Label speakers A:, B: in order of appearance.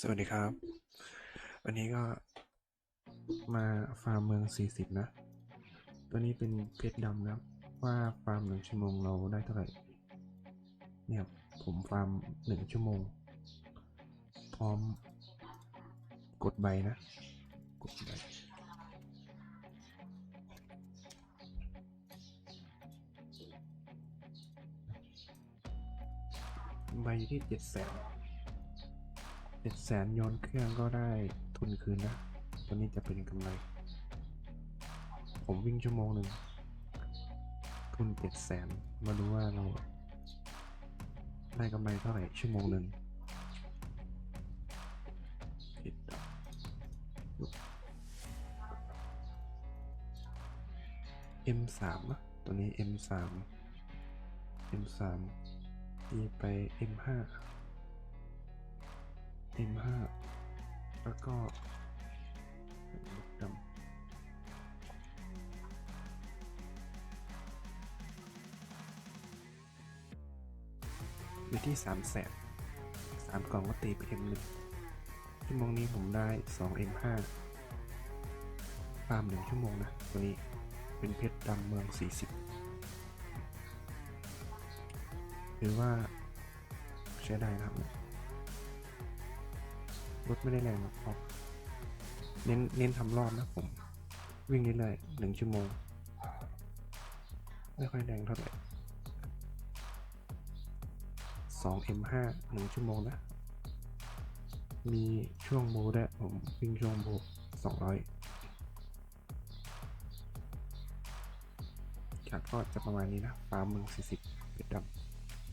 A: สวัสดีครับ วันนี้ก็มาฟาร์มเมือง 40 นะ ตัวนี้เป็นเพชรดำนะครับว่าฟาร์มหนึ่งชั่วโมงเราได้เท่าไหร่ เนี่ยผมฟาร์มหนึ่งชั่วโมง พร้อมกดใบนะ กดใบใบอยู่ที่เจ็ดแสน จ็ดแสนโยนเครื่องก็ได้ทุนคืนนะตัวนี้จะเป็นกำไร ผมวิ่งชั่วโมงหนึ่ง ทุนเจ็ดแสนมาดูว่าเรา ได้กำไรเท่าไหร่ชั่วโมงหนึ่งผิดอะเอ็มสามนะตัวนี้ M สาม M สามตีไป M ห้า M5 แล้วก็ดำอยู่ที่สามแสนสามกล่องก็ตีไป M1 ชั่วโมงนี้ผมได้ 2 M5 ฟาร์มหนึ่งชั่วโมงนะ ตัวนี้เป็นเพชรดำเมือง 40 หรือว่าใช้ได้นะครับ รถไม่ได้แรงหรอกเน้นเน้นทำรอบนะผม วิ่งเรื่อยๆหนึ่งชั่วโมง ไม่ค่อยแรงเท่าไหร่สอง M5 หนึ่งชั่วโมงนะ มีช่วงโบด้วยผมวิ่งช่วงโบสองร้อยจากก็จะประมาณนี้นะฟามเมืองสี่สิบ